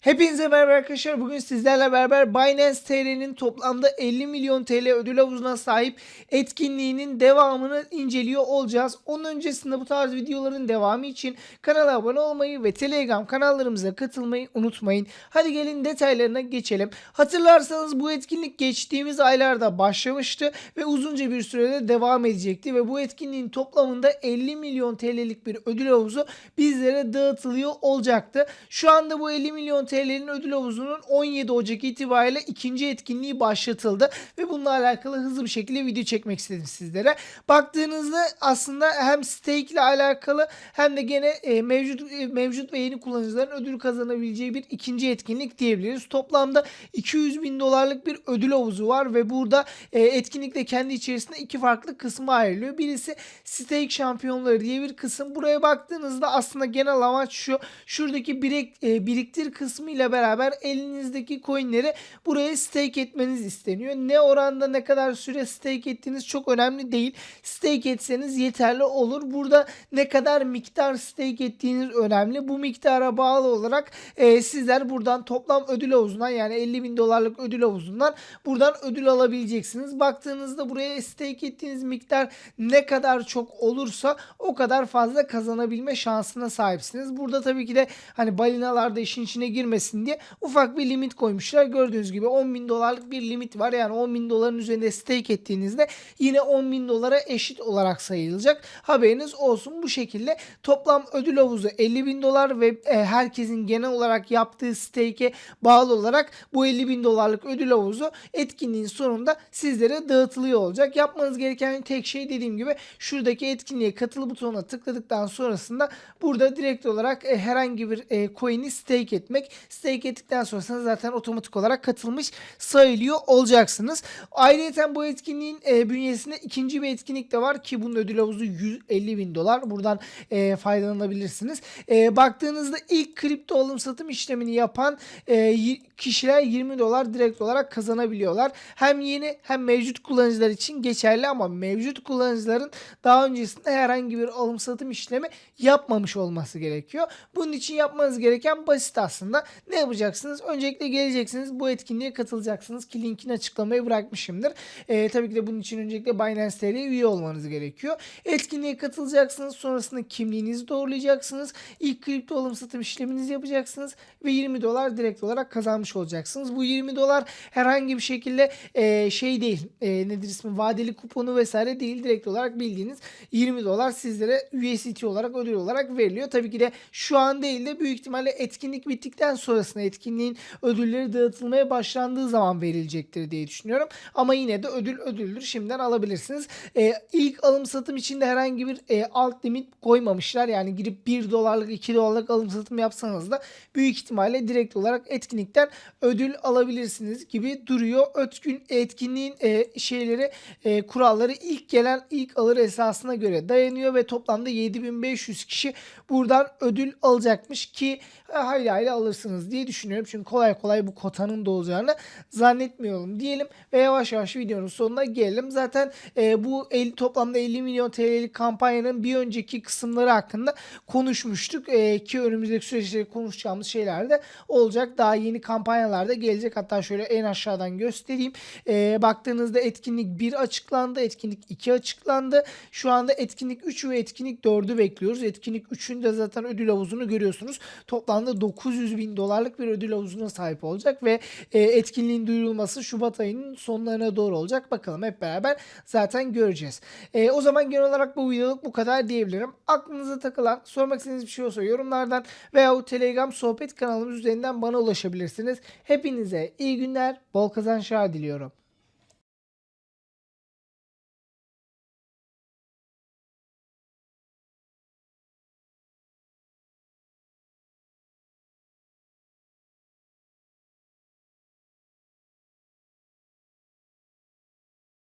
Hepinize merhaba arkadaşlar. Bugün sizlerle beraber Binance TR'nin toplamda 50 milyon TL ödül havuzuna sahip etkinliğinin devamını inceliyor olacağız. Onun öncesinde bu tarz videoların devamı için kanala abone olmayı ve Telegram kanallarımıza katılmayı unutmayın. Hadi gelin detaylarına geçelim. Hatırlarsanız bu etkinlik geçtiğimiz aylarda başlamıştı ve uzunca bir sürede devam edecekti ve bu etkinliğin toplamında 50 milyon TL'lik bir ödül havuzu bizlere dağıtılıyor olacaktı. Şu anda bu 50 milyon TL'nin ödül havuzunun 17 Ocak itibariyle ikinci etkinliği başlatıldı ve bununla alakalı hızlı bir şekilde video çekmek istedim sizlere. Baktığınızda aslında hem stake ile alakalı hem de gene e, mevcut e, mevcut ve yeni kullanıcıların ödül kazanabileceği bir ikinci etkinlik diyebiliriz. Toplamda 200 bin dolarlık bir ödül havuzu var ve burada e, etkinlikle kendi içerisinde iki farklı kısma ayrılıyor. Birisi stake şampiyonları diye bir kısım. Buraya baktığınızda aslında genel amaç şu. Şuradaki birik, e, biriktir kısmı ile beraber elinizdeki coinleri buraya stake etmeniz isteniyor. Ne oranda ne kadar süre stake ettiğiniz çok önemli değil. Stake etseniz yeterli olur. Burada ne kadar miktar stake ettiğiniz önemli. Bu miktara bağlı olarak e, sizler buradan toplam ödül havuzundan yani 50 bin dolarlık ödül havuzundan buradan ödül alabileceksiniz. Baktığınızda buraya stake ettiğiniz miktar ne kadar çok olursa o kadar fazla kazanabilme şansına sahipsiniz. Burada tabii ki de hani balinalar da işin içine girmesin diye ufak bir limit koymuşlar. Gördüğünüz gibi 10 bin dolarlık bir limit var. Yani 10 bin doların üzerinde stake ettiğinizde yine 10 bin dolara eşit olarak sayılacak. Haberiniz olsun bu şekilde toplam ödül havuzu 50 bin dolar ve e, herkesin genel olarak yaptığı stake'e bağlı olarak bu 50 bin dolarlık ödül havuzu etkinliğin sonunda sizlere dağıtılıyor olacak. Yapmanız gereken tek şey dediğim gibi şuradaki etkinliğe katıl butonuna tıkladıktan sonrasında burada direkt olarak e, herhangi bir e, coin'i stake etmek. Stake ettikten sonrasında zaten otomatik olarak katılmış sayılıyor olacaksınız. Ayrıca bu etkinliğin e, bünyesinde ikinci bir etkinlik de var ki bunun ödül havuzu 150 bin dolar. Buradan e, faydalanabilirsiniz. E, baktığınızda ilk kripto alım satım işlemini yapan e, kişiler 20 dolar direkt olarak kazanabiliyorlar. Hem yeni hem mevcut kullanıcılar için geçerli ama mevcut kullanıcıların daha öncesinde herhangi bir alım satım işlemi yapmamış olması gerekiyor. Bunun için yapmanız gereken basit aslında. Ne yapacaksınız? Öncelikle geleceksiniz bu etkinliğe katılacaksınız ki linkini açıklamaya bırakmışımdır. Ee, tabii ki de bunun için öncelikle Binance TL'ye üye olmanız gerekiyor. Etkinliğe katılacaksınız. Sonrasında kimliğinizi doğrulayacaksınız. İlk kripto alım satım işleminizi yapacaksınız ve 20 dolar direkt olarak kazanmış olacaksınız. Bu 20 dolar herhangi bir şekilde e, şey değil. E, nedir ismi? Vadeli kuponu vesaire değil. Direkt olarak bildiğiniz 20 dolar sizlere USDT olarak ödül olarak veriliyor. Tabii ki de şu an değil de büyük ihtimalle etkinlik bittikten sonrasında etkinliğin ödülleri dağıtılmaya başlandığı zaman verilecektir diye düşünüyorum. Ama yine de ödül ödüldür. Şimdiden alabilirsiniz. E, ilk alım satım için de herhangi bir e, alt limit koymamışlar. Yani girip 1 dolarlık 2 dolarlık alım satım yapsanız da büyük ihtimalle direkt olarak etkinlikten ödül alabilirsiniz gibi duruyor. Ötkün etkinliğin e, şeyleri e, kuralları ilk gelen ilk alır esasına göre dayanıyor ve toplamda 7500 kişi buradan ödül alacakmış ki e, hayli hayli alırsınız diye düşünüyorum. Çünkü kolay kolay bu kotanın da olacağını zannetmiyorum diyelim ve yavaş yavaş videonun sonuna gelelim. Zaten e, bu el, toplamda 50 milyon TL'lik kampanyanın bir önceki kısımları hakkında konuşmuştuk e, ki önümüzdeki süreçte konuşacağımız şeyler de olacak. Daha yeni kampanyalarda gelecek. Hatta şöyle en aşağıdan göstereyim. E, baktığınızda etkinlik 1 açıklandı. Etkinlik 2 açıklandı. Şu anda etkinlik 3 ve etkinlik 4'ü bekliyoruz. Etkinlik 3'ün de zaten ödül havuzunu görüyorsunuz. Toplamda 900 bin dolarlık bir ödül havuzuna sahip olacak ve e, etkinliğin duyurulması Şubat ayının sonlarına doğru olacak. Bakalım hep beraber zaten göreceğiz. E, o zaman genel olarak bu videoluk bu kadar diyebilirim. Aklınıza takılan, sormak istediğiniz bir şey olsa yorumlardan veya Telegram sohbet kanalımız üzerinden bana ulaşabilirsiniz. Hepinize iyi günler, bol kazançlar diliyorum.